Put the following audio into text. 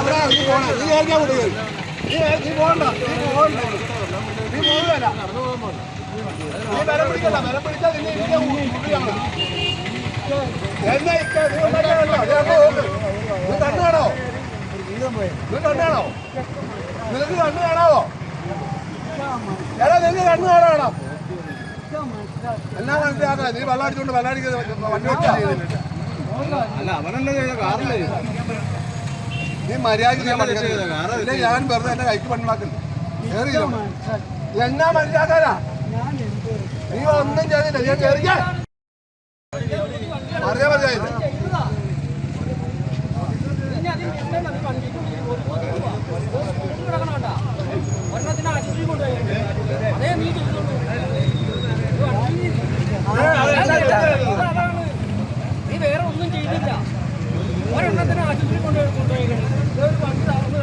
അവിടെ നീ പോണ. നീ കേറിയാ കൂടെ കേറി നീ നീ പോകണ്ട. നീ പോകണ്ട. നീ പോകുകയല്ല നീ ബലം പിടിക്കണ്ട. ബലം പിടിച്ചാൽ നിന്നെ ഇതിനെ ഉള്ളിലാണ് എന്നാ ഇക്ക നീ ഉണ്ടാക്കാനല്ലോ നീ കണ്ണു കാണോ നീ കണ്ണു കാണോ നിനക്ക് കണ്ണു കാണാവോ എടാ നിനക്ക് കണ്ണു കാണാണോ എന്നാ മനസ്സിലാക്കാം? നീ വെള്ളം അടിച്ചുകൊണ്ട് വെള്ളം അടിക്കുന്നത് വണ്ടി വെച്ചാ? അല്ല അവനല്ലേ കാറില്ലേ നീ മര്യാദ ഞാൻ വെറുതെ എന്നെ കൈക്ക് പണിമാക്കുന്നു എന്നാ മനസ്സിലാക്കാനാ നീ ഒന്നും ചെയ്തില്ല ഞാൻ കേറിയാ അറിയാൻ പറ്റാ